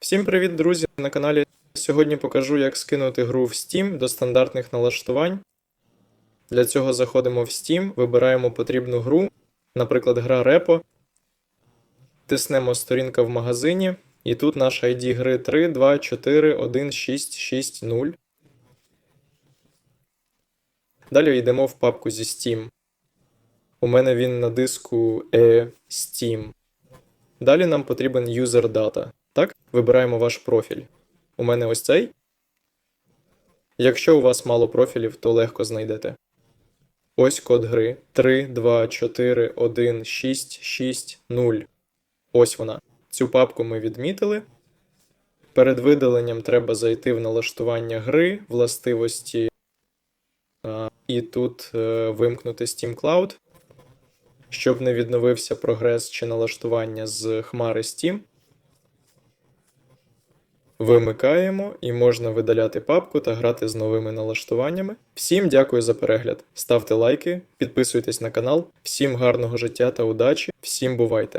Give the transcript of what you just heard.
Всім привіт, друзі! На каналі. Сьогодні покажу, як скинути гру в Steam до стандартних налаштувань. Для цього заходимо в Steam, вибираємо потрібну гру, наприклад, гра Repo. Тиснемо сторінка в магазині, і тут наш ID гри 3, 2, 4, 1, 6, 6, 0. Далі йдемо в папку зі Steam. У мене він на диску e Steam. Далі нам потрібен user data. Так, вибираємо ваш профіль. У мене ось цей. Якщо у вас мало профілів, то легко знайдете. Ось код гри 3, 2, 4, 1, 6, 6, 0. Ось вона. Цю папку ми відмітили. Перед видаленням треба зайти в налаштування гри, властивості, і тут е, вимкнути Steam Cloud, щоб не відновився прогрес чи налаштування з хмари Steam. Вимикаємо і можна видаляти папку та грати з новими налаштуваннями. Всім дякую за перегляд. Ставте лайки, підписуйтесь на канал. Всім гарного життя та удачі. Всім бувайте!